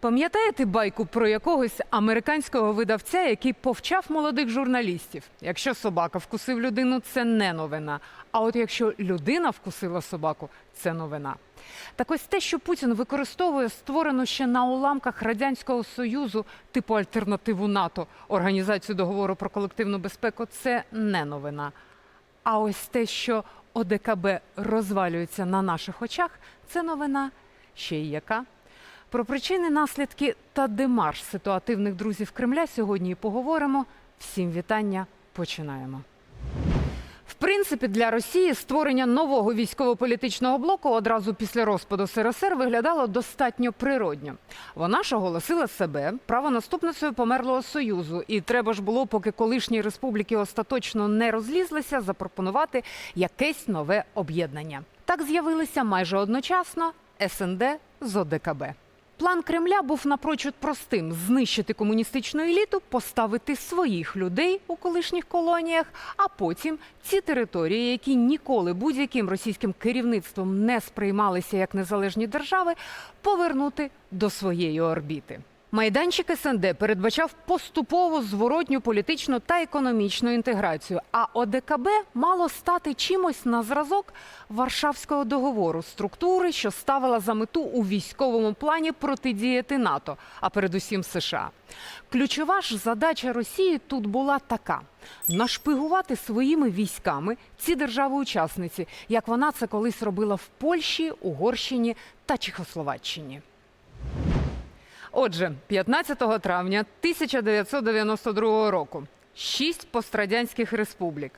Пам'ятаєте байку про якогось американського видавця, який повчав молодих журналістів? Якщо собака вкусив людину, це не новина. А от якщо людина вкусила собаку, це новина. Так ось те, що Путін використовує створену ще на уламках радянського союзу, типу альтернативу НАТО, організацію договору про колективну безпеку, це не новина. А ось те, що ОДКБ розвалюється на наших очах, це новина ще й яка. Про причини, наслідки та демарш ситуативних друзів Кремля сьогодні і поговоримо. Всім вітання. Починаємо. В принципі, для Росії створення нового військово-політичного блоку одразу після розпаду СРСР виглядало достатньо природньо. Вона ж оголосила себе правонаступницею померлого союзу, і треба ж було, поки колишні республіки остаточно не розлізлися, запропонувати якесь нове об'єднання. Так з'явилися майже одночасно СНД з ОДКБ. План Кремля був напрочуд простим: знищити комуністичну еліту, поставити своїх людей у колишніх колоніях, а потім ці території, які ніколи будь-яким російським керівництвом не сприймалися як незалежні держави, повернути до своєї орбіти. Майданчик СНД передбачав поступову зворотню політичну та економічну інтеграцію. А ОДКБ мало стати чимось на зразок Варшавського договору структури, що ставила за мету у військовому плані протидіяти НАТО, а передусім США. Ключова ж задача Росії тут була така: нашпигувати своїми військами ці держави-учасниці, як вона це колись робила в Польщі, Угорщині та Чехословаччині. Отже, 15 травня 1992 року шість пострадянських республік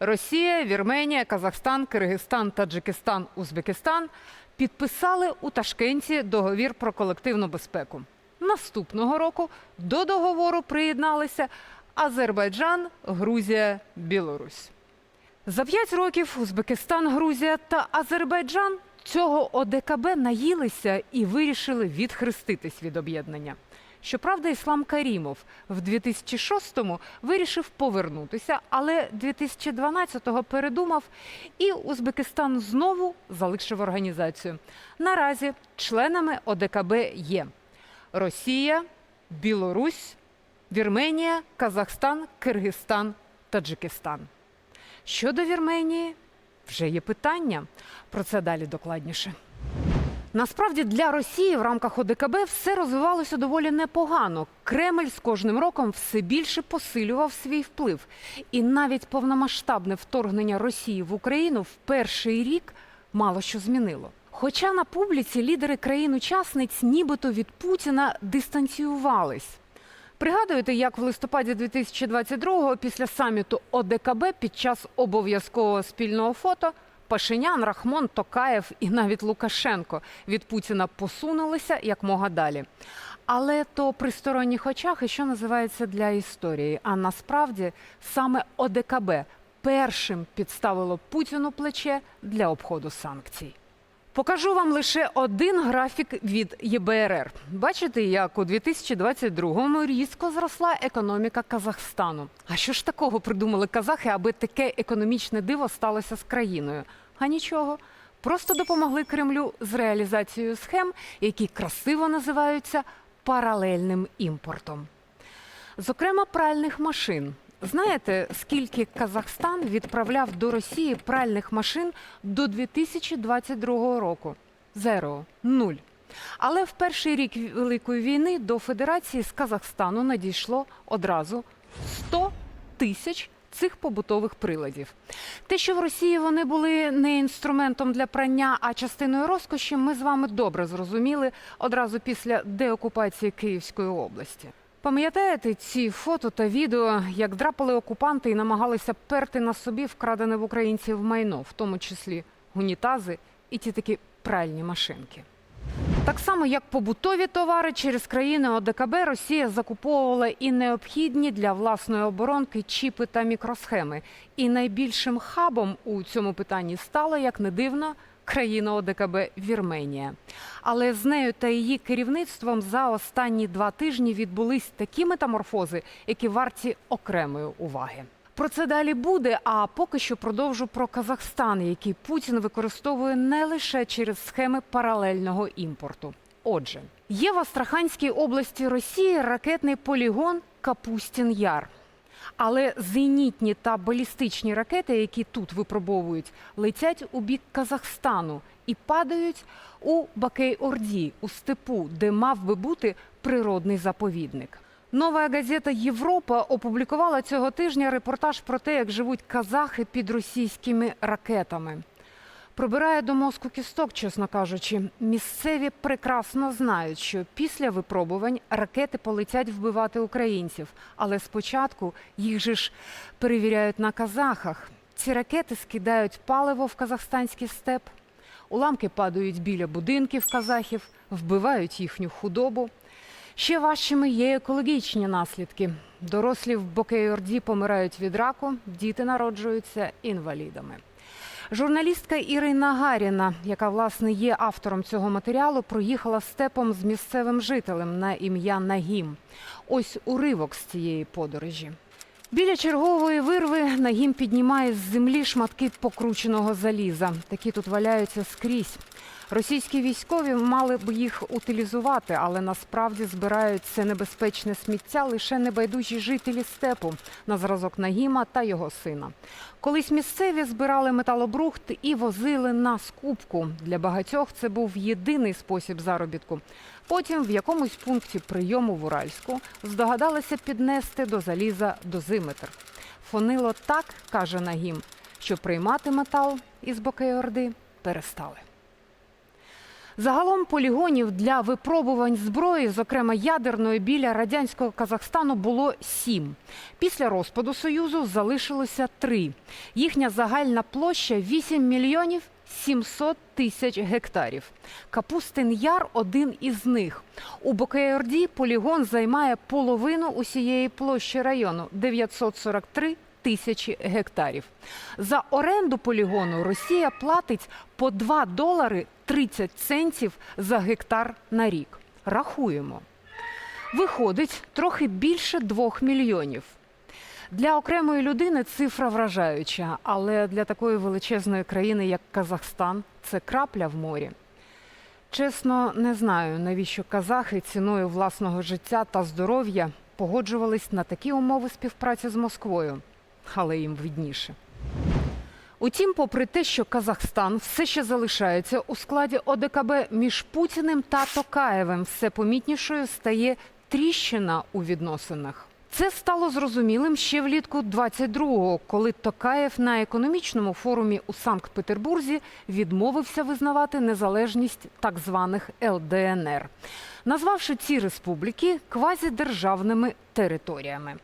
Росія, Вірменія, Казахстан, Киргизстан, Таджикистан, Узбекистан підписали у Ташкенті договір про колективну безпеку. Наступного року до договору приєдналися Азербайджан, Грузія, Білорусь. За п'ять років Узбекистан, Грузія та Азербайджан цього ОДКБ наїлися і вирішили відхреститись від об'єднання. Щоправда, Іслам Карімов в 2006-му вирішив повернутися, але 2012-го передумав, і Узбекистан знову залишив організацію. Наразі членами ОДКБ є Росія, Білорусь, Вірменія, Казахстан, Киргизстан, Таджикистан. Щодо Вірменії, вже є питання. Про це далі докладніше. Насправді для Росії в рамках ОДКБ все розвивалося доволі непогано. Кремль з кожним роком все більше посилював свій вплив. І навіть повномасштабне вторгнення Росії в Україну в перший рік мало що змінило. Хоча на публіці лідери країн-учасниць нібито від Путіна дистанціювались. Пригадуєте, як в листопаді 2022-го після саміту ОДКБ під час обов'язкового спільного фото Пашинян, Рахмон, Токаєв і навіть Лукашенко від Путіна посунулися як мога далі. Але то при сторонніх очах і що називається для історії. А насправді саме ОДКБ першим підставило Путіну плече для обходу санкцій. Покажу вам лише один графік від ЄБРР. Бачите, як у 2022-му різко зросла економіка Казахстану. А що ж такого придумали казахи, аби таке економічне диво сталося з країною? А нічого. Просто допомогли Кремлю з реалізацією схем, які красиво називаються паралельним імпортом. Зокрема, пральних машин. Знаєте, скільки Казахстан відправляв до Росії пральних машин до 2022 року? Зеро, нуль. Але в перший рік Великої війни до Федерації з Казахстану надійшло одразу 100 тисяч цих побутових приладів. Те, що в Росії вони були не інструментом для прання, а частиною розкоші, ми з вами добре зрозуміли одразу після деокупації Київської області. Пам'ятаєте ці фото та відео, як драпали окупанти і намагалися перти на собі вкрадене в українців майно, в тому числі унітази і ті такі пральні машинки. Так само, як побутові товари через країни ОДКБ, Росія закуповувала і необхідні для власної оборонки чіпи та мікросхеми. І найбільшим хабом у цьому питанні стала, як не дивно, країна ОДКБ Вірменія. Але з нею та її керівництвом за останні два тижні відбулись такі метаморфози, які варті окремої уваги. Про це далі буде. А поки що продовжу про Казахстан, який Путін використовує не лише через схеми паралельного імпорту. Отже, Є в Астраханській області Росії ракетний полігон Капустін Яр. Але зенітні та балістичні ракети, які тут випробовують, летять у бік Казахстану і падають у Бакей-Орді, у степу, де мав би бути природний заповідник. Нова газета Європа опублікувала цього тижня репортаж про те, як живуть казахи під російськими ракетами. Пробирає до мозку кісток, чесно кажучи. Місцеві прекрасно знають, що після випробувань ракети полетять вбивати українців. Але спочатку їх же ж перевіряють на казахах. Ці ракети скидають паливо в казахстанський степ. Уламки падають біля будинків казахів, вбивають їхню худобу. Ще важчими є екологічні наслідки. Дорослі в Бокейорді помирають від раку, діти народжуються інвалідами. Журналістка Ірина Гаріна, яка власне є автором цього матеріалу, проїхала степом з місцевим жителем на ім'я Нагім. Ось уривок з цієї подорожі. Біля чергової вирви Нагім піднімає з землі шматки покрученого заліза. Такі тут валяються скрізь. Російські військові мали б їх утилізувати, але насправді збирають це небезпечне сміття лише небайдужі жителі степу на зразок Нагіма та його сина. Колись місцеві збирали металобрухт і возили на скупку. Для багатьох це був єдиний спосіб заробітку. Потім в якомусь пункті прийому в Уральську здогадалися піднести до заліза дозиметр. Фонило так, каже Нагім, що приймати метал із Бокейорди перестали. Загалом полігонів для випробувань зброї, зокрема ядерної, біля радянського Казахстану було сім. Після розпаду Союзу залишилося три. Їхня загальна площа 8 мільйонів 700 тисяч гектарів. Капустин Яр один із них. У Бокеорді полігон займає половину усієї площі району 943 тисячі гектарів. За оренду полігону Росія платить по 2 долари 30 центів за гектар на рік. Рахуємо. Виходить трохи більше 2 мільйонів. Для окремої людини цифра вражаюча, але для такої величезної країни, як Казахстан, це крапля в морі. Чесно, не знаю, навіщо казахи ціною власного життя та здоров'я погоджувались на такі умови співпраці з Москвою, але їм видніше. Утім, попри те, що Казахстан все ще залишається у складі ОДКБ між Путіним та Токаєвим, все помітнішою стає тріщина у відносинах. Це стало зрозумілим ще влітку 22-го, коли Токаєв на економічному форумі у Санкт-Петербурзі відмовився визнавати незалежність так званих ЛДНР, назвавши ці республіки квазідержавними територіями.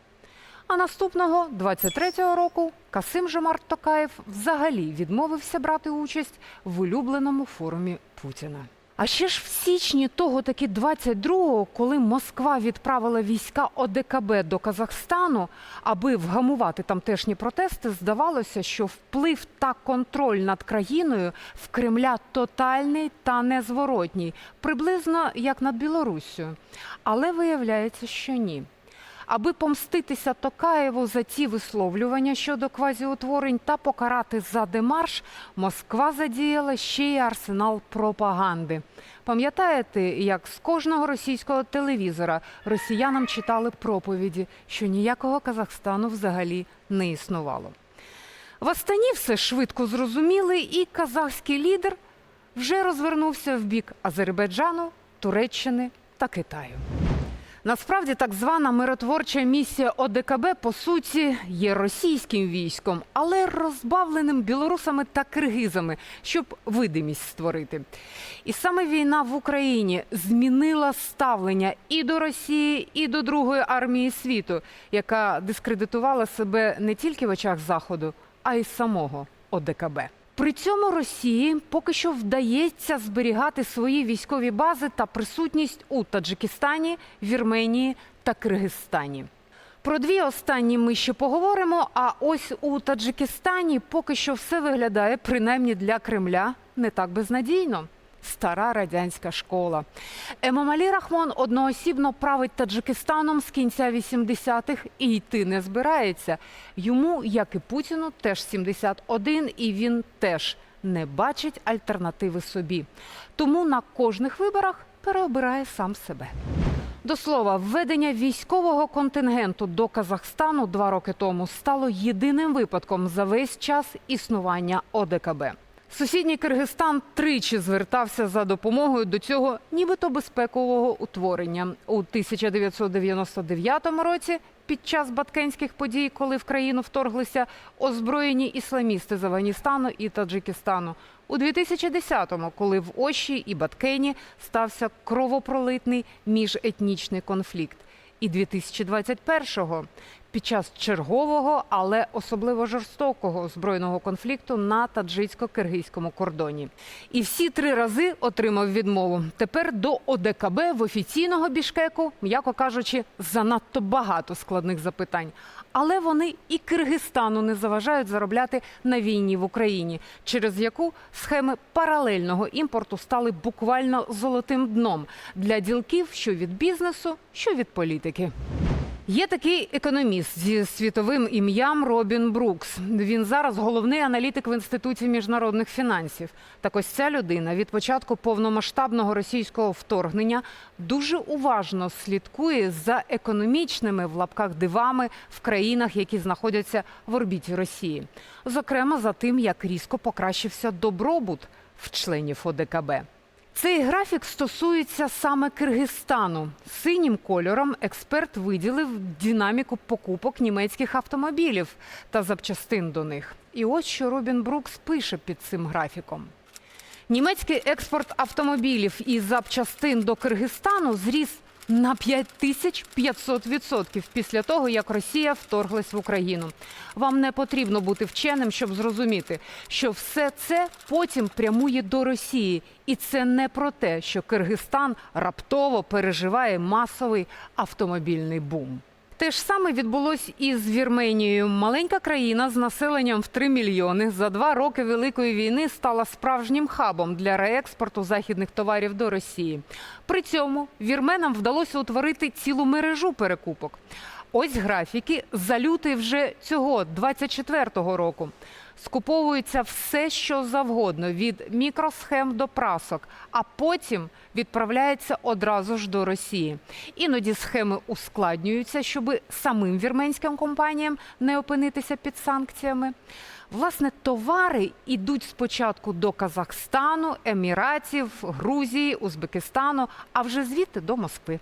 А наступного 23-го року Касим Жомарт Токаєв взагалі відмовився брати участь в улюбленому форумі Путіна. А ще ж в січні того таки 22-го, коли Москва відправила війська ОДКБ до Казахстану, аби вгамувати тамтешні протести, здавалося, що вплив та контроль над країною в Кремля тотальний та незворотній, приблизно як над Білоруссю. Але виявляється, що ні. Аби помститися Токаєву за ці висловлювання щодо квазіутворень та покарати за демарш, Москва задіяла ще й арсенал пропаганди. Пам'ятаєте, як з кожного російського телевізора росіянам читали проповіді, що ніякого Казахстану взагалі не існувало. В Астані все швидко зрозуміли, і казахський лідер вже розвернувся в бік Азербайджану, Туреччини та Китаю. Насправді, так звана миротворча місія ОДКБ по суті є російським військом, але розбавленим білорусами та киргизами, щоб видимість створити. І саме війна в Україні змінила ставлення і до Росії, і до Другої армії світу, яка дискредитувала себе не тільки в очах Заходу, а й самого ОДКБ. При цьому Росії поки що вдається зберігати свої військові бази та присутність у Таджикистані, Вірменії та Киргизстані. Про дві останні ми ще поговоримо. А ось у Таджикистані поки що все виглядає, принаймні для Кремля, не так безнадійно. Стара радянська школа. Емомалі Рахмон одноосібно править Таджикистаном з кінця 80-х і йти не збирається. Йому, як і Путіну, теж 71, і він теж не бачить альтернативи собі. Тому на кожних виборах переобирає сам себе. До слова, введення військового контингенту до Казахстану два роки тому стало єдиним випадком за весь час існування ОДКБ. Сусідній Киргизстан тричі звертався за допомогою до цього нібито безпекового утворення. У 1999 році. Під час баткенських подій, коли в країну вторглися озброєні ісламісти з Афганістану і Таджикистану, у 2010-му, коли в Оші і Баткені стався кровопролитний міжетнічний конфлікт, і 2021-го під час чергового, але особливо жорстокого збройного конфлікту на таджицько-киргизькому кордоні. І всі три рази отримав відмову. Тепер до ОДКБ в офіційного бішкеку, м'яко кажучи, занадто багато складних запитань. Але вони і Киргизстану не заважають заробляти на війні в Україні, через яку схеми паралельного імпорту стали буквально золотим дном для ділків, що від бізнесу, що від політики. Є такий економіст зі світовим ім'ям Робін Брукс. Він зараз головний аналітик в інституті міжнародних фінансів. Так ось ця людина від початку повномасштабного російського вторгнення дуже уважно слідкує за економічними в лапках дивами в країнах, які знаходяться в орбіті Росії. Зокрема, за тим, як різко покращився добробут в членів ОДКБ. Цей графік стосується саме Киргизстану. Синім кольором експерт виділив динаміку покупок німецьких автомобілів та запчастин до них. І ось що Робін Брукс пише під цим графіком. Німецький експорт автомобілів і запчастин до Киргизстану зріс на 5500% після того, як Росія вторглась в Україну. Вам не потрібно бути вченим, щоб зрозуміти, що все це потім прямує до Росії, і це не про те, що Киргизстан раптово переживає масовий автомобільний бум. Те ж саме відбулось і з Вірменією. Маленька країна з населенням в 3 мільйони за два роки великої війни стала справжнім хабом для реекспорту західних товарів до Росії. При цьому вірменам вдалося утворити цілу мережу перекупок. Ось графіки за лютий вже цього 24-го року. Скуповується все, що завгодно, від мікросхем до прасок, а потім відправляється одразу ж до Росії. Іноді схеми ускладнюються, щоб самим вірменським компаніям не опинитися під санкціями. Власне, товари йдуть спочатку до Казахстану, Еміратів, Грузії, Узбекистану, а вже звідти до Москви.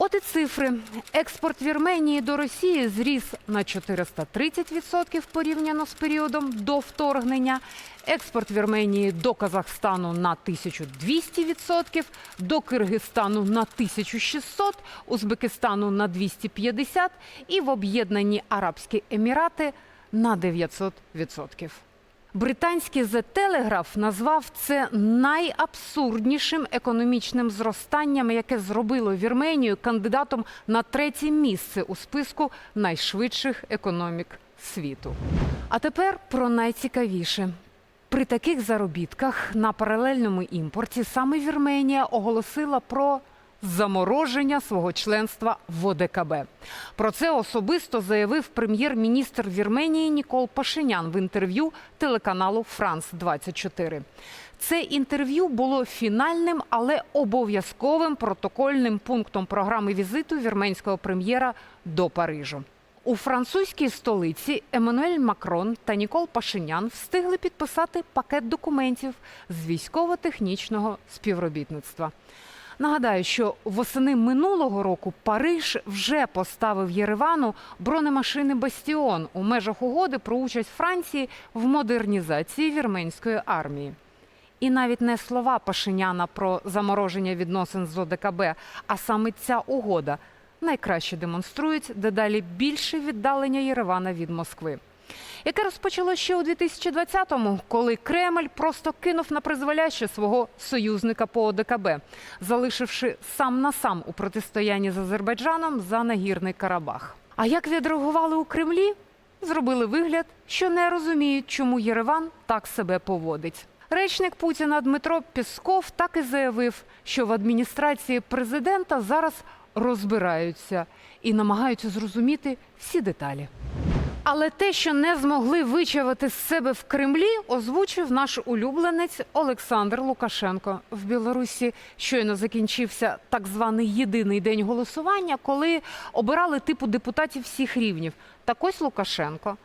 От і цифри. Експорт Вірменії до Росії зріс на 430% порівняно з періодом до вторгнення. Експорт Вірменії до Казахстану на 1200%, до Киргизстану на 1600%, Узбекистану на 250% і в Об'єднані Арабські Емірати на 900%. Британський The Telegraph назвав це найабсурднішим економічним зростанням, яке зробило Вірменію кандидатом на третє місце у списку найшвидших економік світу. А тепер про найцікавіше. При таких заробітках на паралельному імпорті саме Вірменія оголосила про замороження свого членства в ОДКБ. Про це особисто заявив прем'єр-міністр Вірменії Нікол Пашинян в інтерв'ю телеканалу Франс 24 Це інтерв'ю було фінальним, але обов'язковим протокольним пунктом програми візиту вірменського прем'єра до Парижу. У французькій столиці Еммануель Макрон та Нікол Пашинян встигли підписати пакет документів з військово-технічного співробітництва. Нагадаю, що восени минулого року Париж вже поставив Єревану бронемашини Бастіон у межах угоди про участь Франції в модернізації вірменської армії. І навіть не слова Пашиняна про замороження відносин з ОДКБ, а саме ця угода найкраще демонструють дедалі більше віддалення Єревана від Москви. Яке розпочало ще у 2020-му, коли Кремль просто кинув на призволяще свого союзника по ОДКБ, залишивши сам на сам у протистоянні з Азербайджаном за нагірний Карабах. А як відреагували у Кремлі? Зробили вигляд, що не розуміють, чому Єреван так себе поводить. Речник Путіна Дмитро Пісков так і заявив, що в адміністрації президента зараз розбираються і намагаються зрозуміти всі деталі. Але те, що не змогли вичавити з себе в Кремлі, озвучив наш улюбленець Олександр Лукашенко. В Білорусі щойно закінчився так званий єдиний день голосування, коли обирали типу депутатів всіх рівнів. Так ось Лукашенко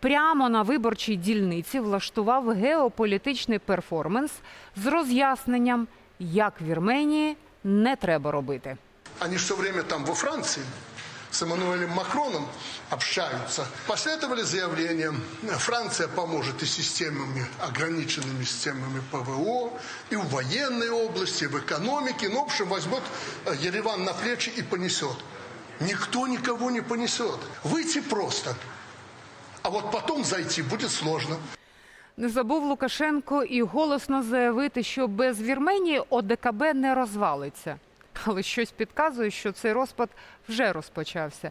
прямо на виборчій дільниці влаштував геополітичний перформанс з роз'ясненням, як Вірменії не треба робити. Они все время там во Франции с Эммануэлем Макроном общаются. Последовали заявления, Франция поможет и системами, ограниченными системами ПВО, и в военной области, и в экономике. Ну, в общем, возьмет э, Ереван на плечи и понесет. Никто никого не понесет. Выйти просто. А вот потом зайти будет сложно. Не забув Лукашенко і голосно заявити, що без Вірменії ОДКБ не розвалиться. Але щось підказує, що цей розпад вже розпочався.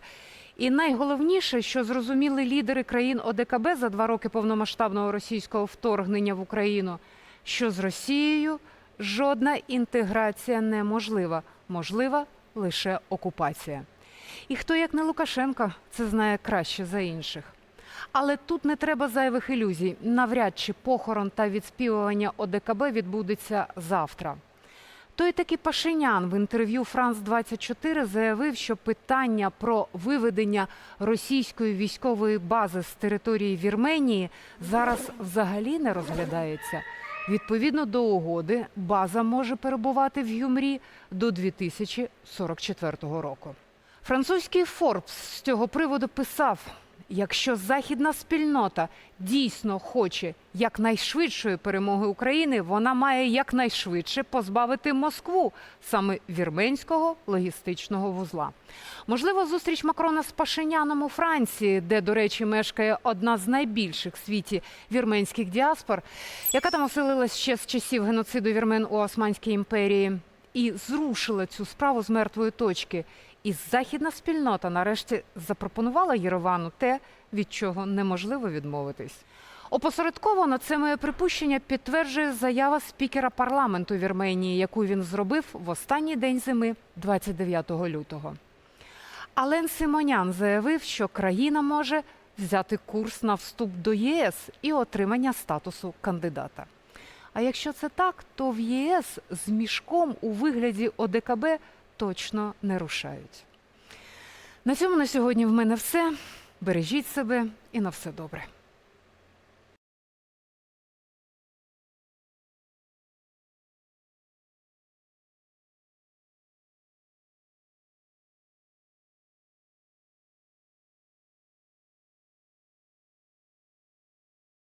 І найголовніше, що зрозуміли лідери країн ОДКБ за два роки повномасштабного російського вторгнення в Україну, що з Росією жодна інтеграція неможлива, можлива лише окупація. І хто, як не Лукашенко, це знає краще за інших. Але тут не треба зайвих ілюзій. Навряд чи похорон та відспівування ОДКБ відбудеться завтра. Той таки Пашинян в інтерв'ю Франс 24 заявив, що питання про виведення російської військової бази з території Вірменії зараз взагалі не розглядається. Відповідно до угоди, база може перебувати в Юмрі до 2044 року. Французький Форбс з цього приводу писав: якщо західна спільнота дійсно хоче якнайшвидшої перемоги України, вона має якнайшвидше позбавити Москву саме вірменського логістичного вузла. Можливо, зустріч Макрона з Пашиняном у Франції, де, до речі, мешкає одна з найбільших в світі вірменських діаспор, яка там оселилась ще з часів геноциду вірмен у Османській імперії, і зрушила цю справу з мертвої точки. І західна спільнота нарешті запропонувала Єревану те, від чого неможливо відмовитись. Опосередковано це моє припущення підтверджує заява спікера парламенту Вірменії, яку він зробив в останній день зими, 29 лютого. Ален Симонян заявив, що країна може взяти курс на вступ до ЄС і отримання статусу кандидата. А якщо це так, то в ЄС з мішком у вигляді ОДКБ точно не рушають. На цьому на сьогодні в мене все. Бережіть себе і на все добре.